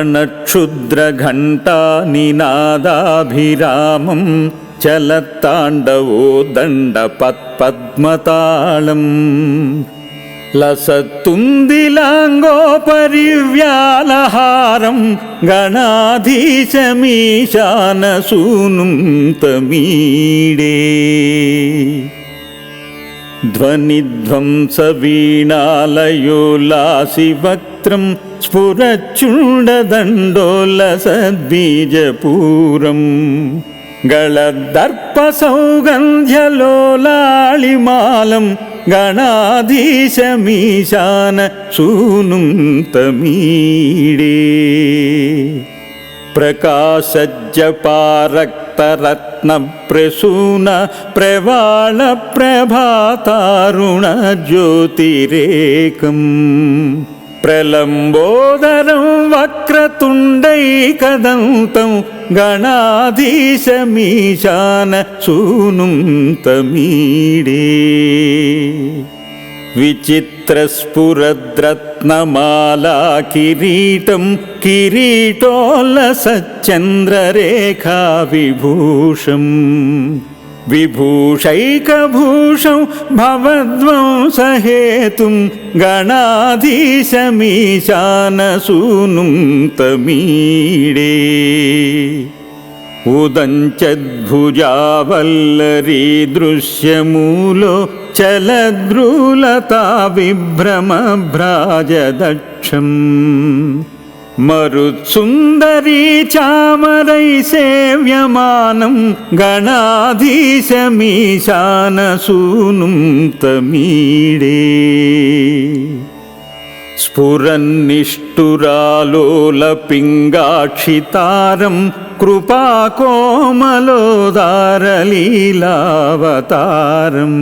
रणक्षुद्रघण्टानिनादाभिरामं चलत्ताण्डवो दण्डपत्पद्मताळम् लसत्तुन्दिलाङ्गोपरिव्यालहारं गणाधीशमीशानसूनुं तमीडे ध्वनिध्वंसवीणालयोल्लासिवक्त्रं स्फुरच्चूडदण्डोलसद्बीजपूरम् गळदर्पसौगन्ध्यलोलाळिमालं गणाधीशमीशान सूनुं तमीडे प्रकाशज्जपारक्तरत्नप्रसून प्रवालप्रभातारुणज्योतिरेकम् प्रलम्बोदरं वक्रतुण्डैकदन्तं गणाधीशमीशान तमीडे। विचित्रस्फुरद्रत्नमाला किरीटं किरीटोल्लसच्चन्द्ररेखा विभूषम् विभूषैकभूषं भवद्वंसहेतुं गणाधीशमीशानसूनुं तमीडे उदञ्चद्भुजावल्लरी दृश्यमूलो चलद्रुलता विभ्रमभ्राजदक्षम् मरुत्सुन्दरी चामरै सेव्यमानं गणाधीशमीशानसूनुं तमीडे കൃപാ കോമലോദാരലീലാവതാരം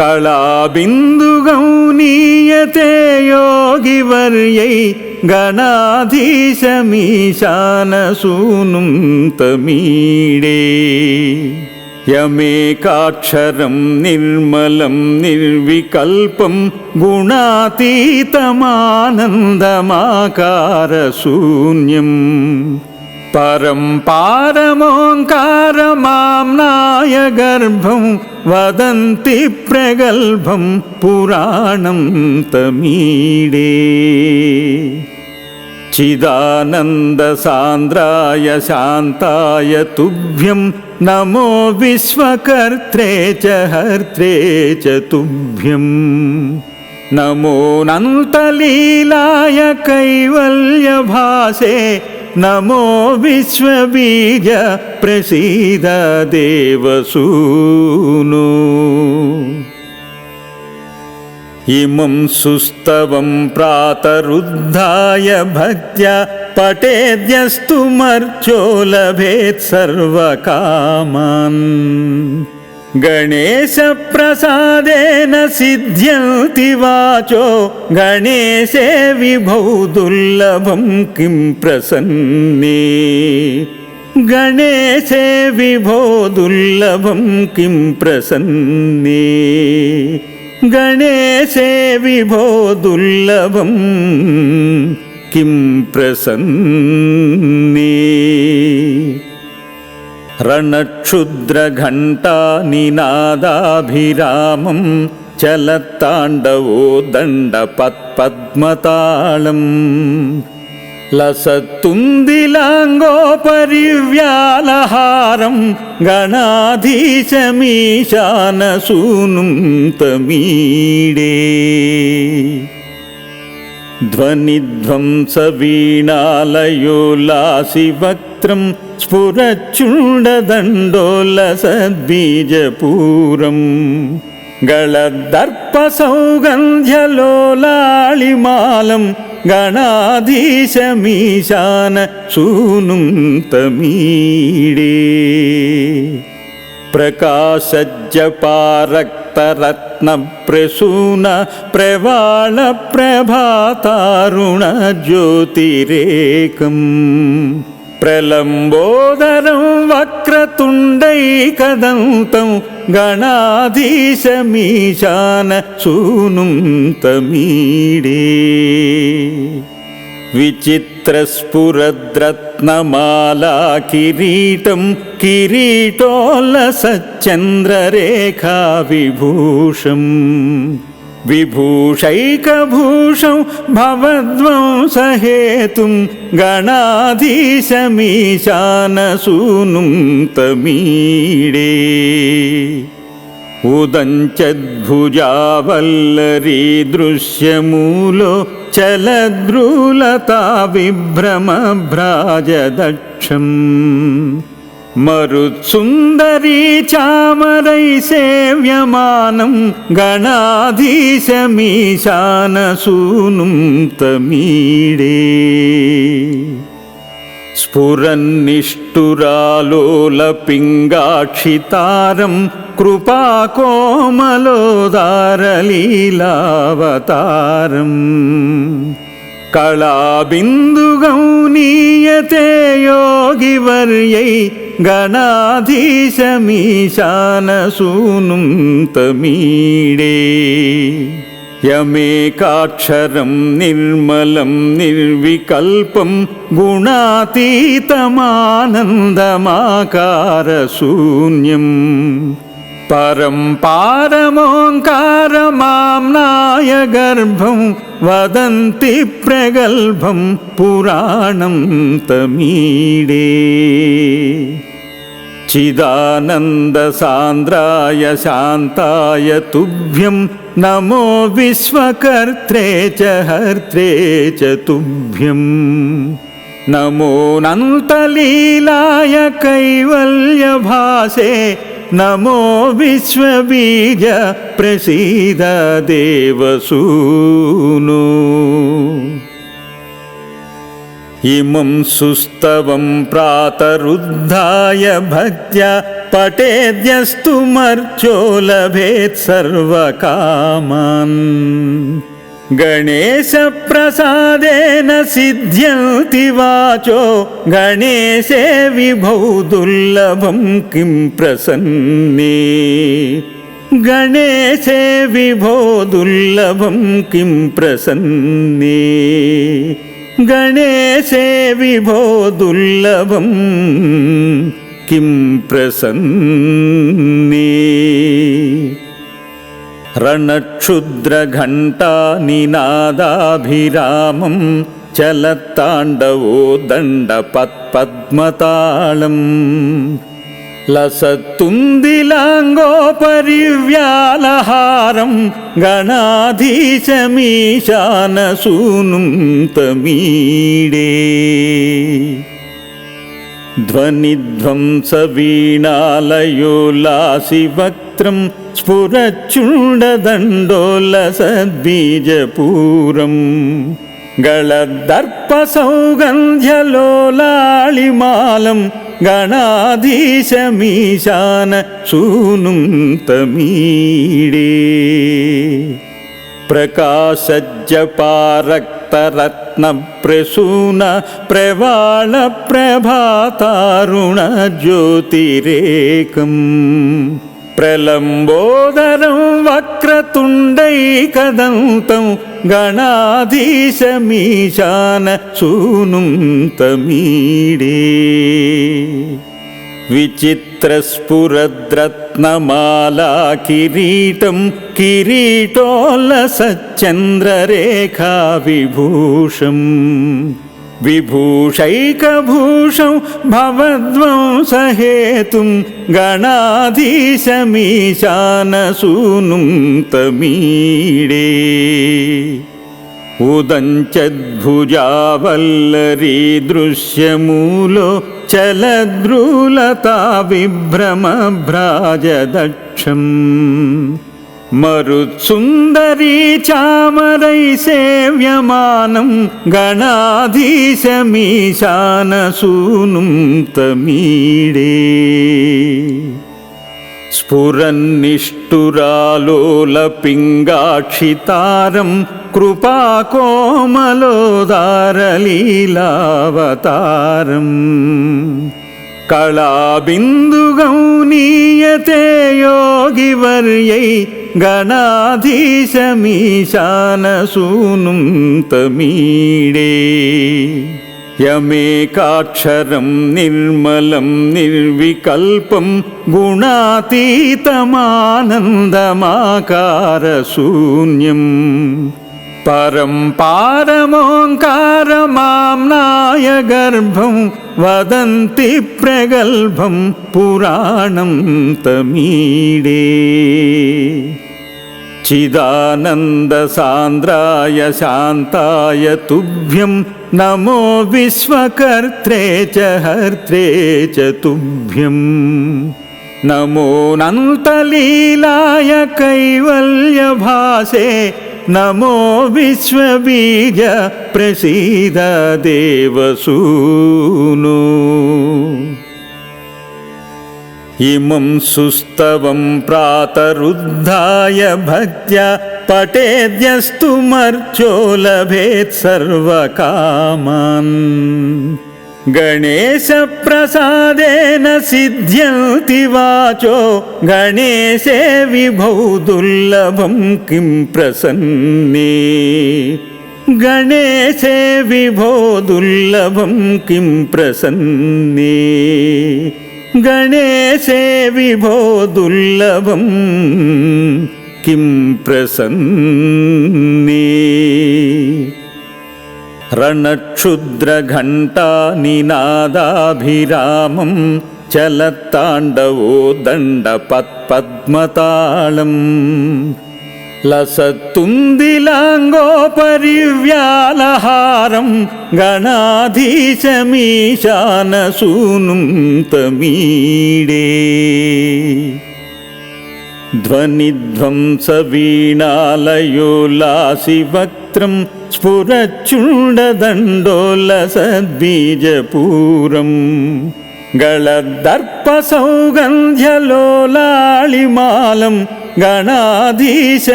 കലാബിന്ദുഗൗനീയത്തെ യോഗിവര്യൈ ഗണാധീശമീശാനസൂനും തമീടേ. യമേകാക്ഷരം നിർമ്മലം നിർവികൽപ്പം ഗുണാതീതമാനന്ദമാകാരശൂന്യം. परं पारमोङ्कारमाम्नाय गर्भं वदन्ति प्रगल्भं पुराणं तमीडे। चिदानन्दसान्द्राय शान्ताय तुभ्यं नमो विश्वकर्त्रे च हर्त्रे च तुभ्यम् नमोऽनन्तलीलाय कैवल्यभासे नमो विश्वबीज प्रसीद देवसूनो। इमं सुस्तवं प्रातरुद्धाय भक्त्या पठेद्यस्तु मर्चो लभेत् सर्वकामान् गणेशप्रसादेन सिद्ध्यन्ति वाचो गणेशे विभौ दुर्लभं किं प्रसन्ने? गणेशे विभो दुर्लभं किं प्रसन्ने? गणेशे विभो दुर्लभं किं प्रसन्ने रणक्षुद्रघण्टानिनादाभिरामं चलत्ताण्डवो दण्डपत्पद्मताळम् लसत्तुन्दिलाङ्गोपरिव्यालहारं गणाधीशमीशानसूनुं तमीडे ध्वनिध्वंसवीणालयोल्लासिवक्त्रं स्फुरच्चूडदण्डोलसद्बीजपूरम् गळदर्पसौगन्ध्यलोलाळिमालं गणाधीशमीशान सूनुं तमीडे प्रकाशज्जपारक्तरत्नप्रसून प्रवालप्रभातारुणज्योतिरेकम् प्रलम्बोदरं वक्रतुण्डैकदन्तं गणाधीशमीशानचूनुमीडे विचित्रस्फुरद्रत्नमाला किरीटं किरीटोल्लसच्चन्द्ररेखाविभूषम् विभूषैकभूषं भवद्वंसहेतुं गणाधीशमीशानसूनुमीडे उदञ्चद्भुजावल्लरीदृश्यमूलो चलद्ब्रूलता विभ्रमभ्राजदक्षम्। విభ్రమభ్రాజదక్షం మరుత్సుందరీ చామరై సేవ్యమానం గణాధీశమీశానసూనుం తమీడే స్ఫురన్నిష్ఠురాలోలపింగాక్షితారం కృపాకోమలోదారలీలావతారం కళాబిందుగౌనీయతే ഗണാധീശമീശാനസൂനും തമീടേ. യമേകാക്ഷരം നിർമ്മലം നിർവികൽപ്പം ഗുണാതീതമാനന്ദമാകാരശൂന്യം. പരം പാരമോങ്കാരമാംനായ ഗർഭം വദന്തി പ്രഗൽഭം പുരാണം തമീടേ. चिदानन्दसान्द्राय शान्ताय तुभ्यं नमो विश्वकर्त्रे च हर्त्रे च तुभ्यम् नमोऽनन्तलीलाय कैवल्यभासे नमो विश्वबीज प्रसीद देवसूनो इमं सुस्तवं प्रातरुद्धाय भक्त्या पठेद्यस्तु मर्चो लभेत् सर्वकामान्। गणेशप्रसादेन सिद्ध्यन्ति वाचो गणेशे विभौ दुर्लभं किं प्रसन्ने? गणेशे विभो दुर्लभं किं प्रसन्ने गणेशे विभो दुर्लभं किं प्रसन्ने? रणक्षुद्रघण्टानिनादाभिरामं चलत्ताण्डवो दण्डपत्पद्मताळम् लसत्तुन्दिलाङ्गोपरिव्यालहारं गणाधीशमीशानसूनुं तमीडे ध्वनिध्वंसवीणालयोल्लासिवक्त्रं स्फुरच्चुण्डदण्डोलसद्बीजपूरम् गळदर्पसौगन्ध्यलोलाळिमालं गणाधीशमीशान सूनुं तमीडे प्रकाशज्जपारक्तरत्नप्रसून प्रवालप्रभातारुणज्योतिरेकम् प्रलम्बोदरं वक्रतुण्डैकदन्तं गणाधीशमीशान सूनुं तमीडे विचित्रस्फुरद्रत्नमाला किरीटं किरीटोल्लसच्चन्द्ररेखा विभूषम् विभूषैकभूषं भवद्वंसहेतुं गणाधीशमीशानसूनुं तमीडे। उदञ्चद्भुजावल्लरी दृश्यमूलो चलद्रुलता विभ्रमभ्राजदक्षम् मरुत्सुन्दरी चामरै सेव्यमानं गणाधीशमीशानसूनुं तमीडे स्फुरन्निष्ठुरालोलपिङ्गाक्षितारं कृपाकोमलोदारलीलावतारम् कलाबिन्दुगौ കളാബിന്ദുഗൗനീയതേയോഗിവര്यै ഗണാധീശമീശാനസൂനും യമേ യമേകാക്ഷരം നിർമ്മലം നിർവികൽപ്പം ഗുണാതീതമാനന്ദമാകാരശൂന്യം. परं पारमोङ्कारमाम्नाय गर्भं वदन्ति प्रगल्भं पुराणं तमीडे। चिदानन्दसान्द्राय शान्ताय तुभ्यं नमो विश्वकर्त्रे च हर्त्रे च तुभ्यम् नमोऽनन्तलीलाय कैवल्यभासे नमो विश्वबीज प्रसीद देवसूनो। इमं सुस्तवं प्रातरुद्धाय भक्त्या पठेद्यस्तु मर्चो लभेत् सर्वकामान् गणेशप्रसादेन सिद्ध्यन्ति वाचो गणेशे विभौ दुर्लभं किं प्रसन्ने? गणेशे विभो दुर्लभं किं प्रसन्ने? गणेशे विभो दुर्लभं किं प्रसन्ने रणक्षुद्रघण्टानिनादाभिरामं चलत्ताण्डवो दण्डपत्पद्मताळम् लसत्तुन्दिलाङ्गोपरिव्यालहारं गणाधीशमीशानसूनुं तमीडे ध्वनिध्वंसवीणालयोल्लासिवक्त्रं स्फुरच्चूडदण्डोलसद्बीजपूरम् गळदर्पसौगन्ध्यलोलाळिमालं गणाधीशमीशान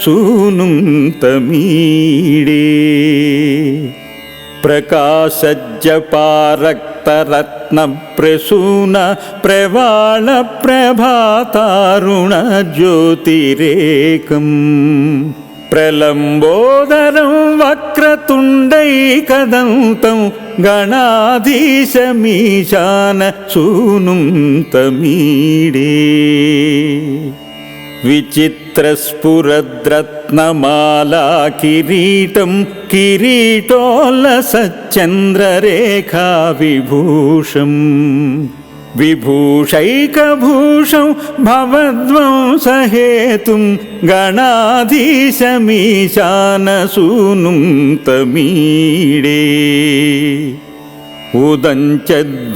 सूनुं तमीडे प्रकाशज्जपारक्तरत्नप्रसून प्रवालप्रभातारुणज्योतिरेकम् प्रलम्बोदरं वक्रतुण्डैकदन्तं गणाधीशमीशान सूनुं तमीडे विचित्रस्फुरद्रत्नमाला किरीटं किरीटोल्लसच्चन्द्ररेखा विभूषम् विभूषैकभूषं भवद्वंसहेतुं उदञ्चद्भुजावल्लरी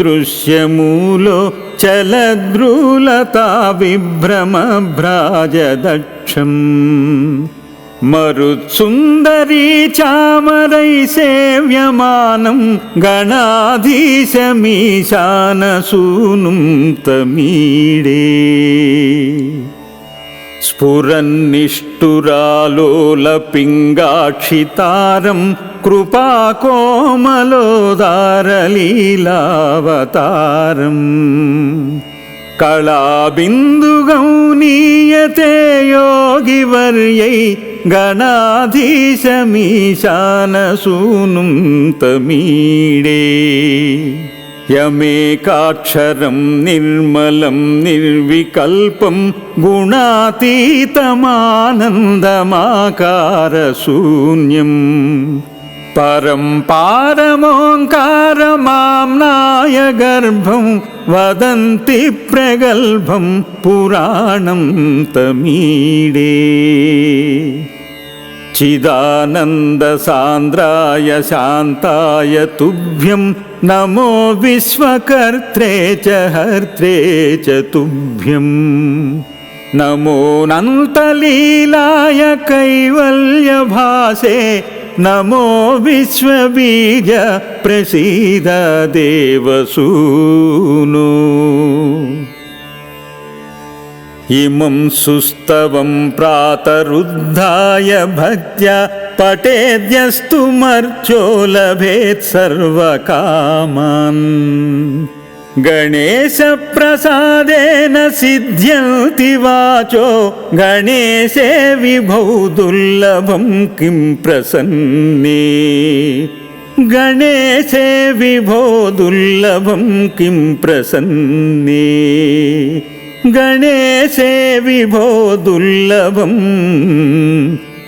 दृश्यमूलो चलद्रुलता विभ्रमभ्राजदक्षम् मरुत्सुन्दरी चामरै सेव्यमानं गणाधीशमीशानसूनुं तमीडे। स्फुरन्निष्ठुरालोलपिङ्गाक्षितारं कृपाकोमलोदारलीलावतारम्। कलाबिन्दुगौ नीयते योगिवर्यै गणाधीशमीशानसूनुं तमीडे यमेकाक्षरं निर्मलं निर्विकल्पं गुणातीतमानन्दमाकारशून्यम् परं पारमोङ्कारमाम्नाय गर्भं वदन्ति प्रगल्भं पुराणं तमीडे चिदानन्दसान्द्राय शान्ताय तुभ्यं नमो विश्वकर्त्रे च हर्त्रे च तुभ्यम् नमोऽनन्तलीलाय कैवल्यभासे नमो विश्वबीज प्रसीद देवसूनो इमं सुस्तवं प्रातरुद्धाय भक्त्या पटेद्यस्तु मर्चो लभेत् सर्वकामान्। गणेशप्रसादेन सिद्ध्यन्ति वाचो गणेशे विभौ दुर्लभं किं प्रसन्ने। गणेशे विभो दुर्लभं किं प्रसन्ने गणेशे विभो दुर्लभं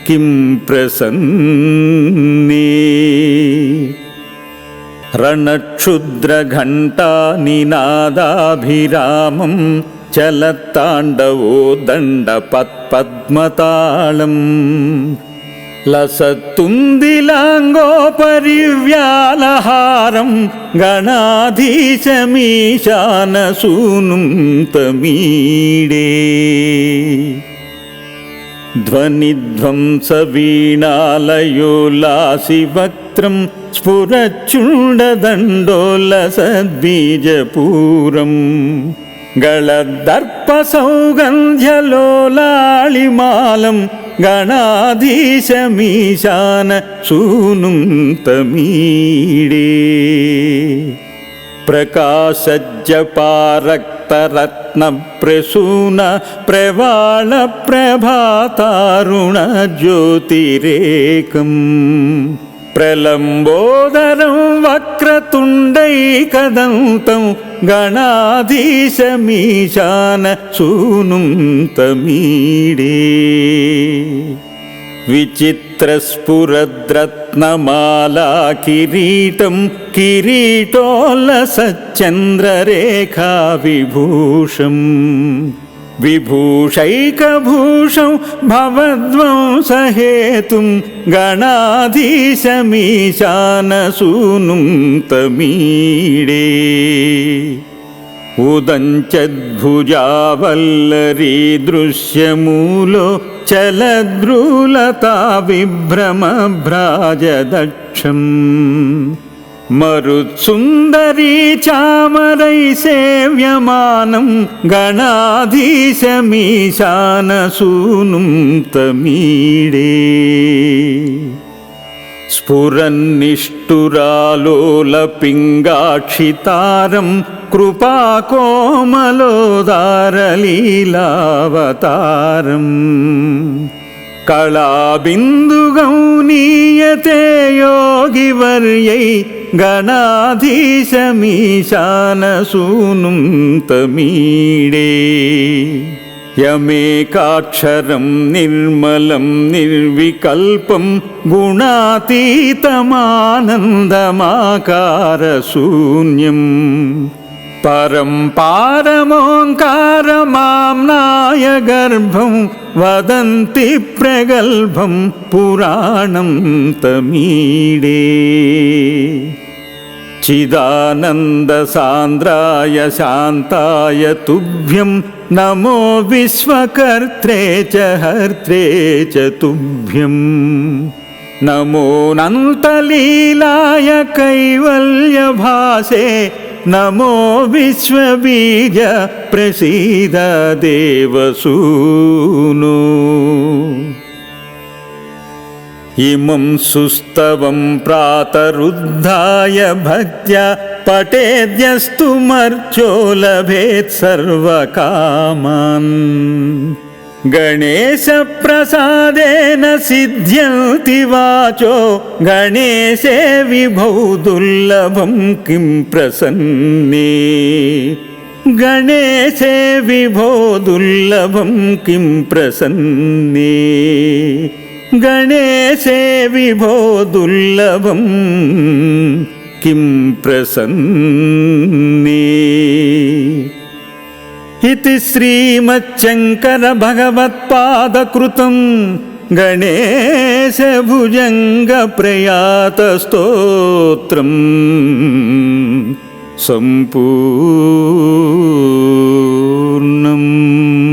किं प्रसन्ने? रणक्षुद्रघण्टानिनादाभिरामं चलत्ताण्डवो दण्डपत्पद्मताळम् लसत्तुन्दिलाङ्गोपरिव्यालहारं गणाधीशमीशानसूनुं तमीडे ध्वनिध्वंसवीणालयोल्लासिवक्त्रं स्फुरच्चुण्डदण्डोलसद्बीजपूरम् गळदर्पसौगन्ध्यलोलाळिमालं गणाधीशमीशान सूनुं तमीडे प्रकाशज्जपारक्तरत्नप्रसून प्रवालप्रभातारुणज्योतिरेकम् प्रलम्बोदरं वक्रतुण्डैकदन्तं गणाधीशमीशान सूनुं तमीडे विचित्रस्फुरद्रत्नमालाकिरीटं किरीटोल्लसच्चन्द्ररेखाविभूषम् विभूषैकभूषं भवद्वंसहेतुं गणाधीशमीशानसूनुं तमीडे। उदञ्चद्भुजावल्लरी दृश्यमूलो चलद्रुलता विभ्रमभ्राजदक्षम् मरुत्सुन्दरी चामरै सेव्यमानं गणाधीशमीशानसूनुं तमीडे। स्फुरन्निष्ठुरालोलपिङ्गाक्षितारं कृपाकोमलोदारलीलावतारम् कलाबिन्दुगौनीयते योगिवर्यै ഗണാധീശമീശാനസൂനും തമീടേ. യമേകാക്ഷരം നിർമ്മലം നിർവികൽപ്പം ഗുണാതീതമാനന്ദമാകാരശൂന്യം. परं पारमोङ्कारमाम्नाय गर्भं वदन्ति प्रगल्भं पुराणं तमीडे। चिदानन्दसान्द्राय शान्ताय तुभ्यं नमो विश्वकर्त्रे च हर्त्रे च तुभ्यम् नमोऽनन्तलीलाय कैवल्यभासे नमो विश्वबीज प्रसीद देवसूनो। इमं सुस्तवं प्रातरुद्धाय भक्त्या पठेद्यस्तु मर्चो लभेत् सर्वकामान् गणेशप्रसादेन सिद्ध्यन्ति वाचो गणेशे विभौ दुर्लभं किं प्रसन्ने? गणेशे विभो दुर्लभं किं प्रसन्ने? गणेशे विभो दुर्लभं किं प्रसन्ने इति श्रीमच्छङ्करभगवत्पादकृतं गणेशभुजङ्गप्रयातस्तोत्रम् सम्पूर्णम्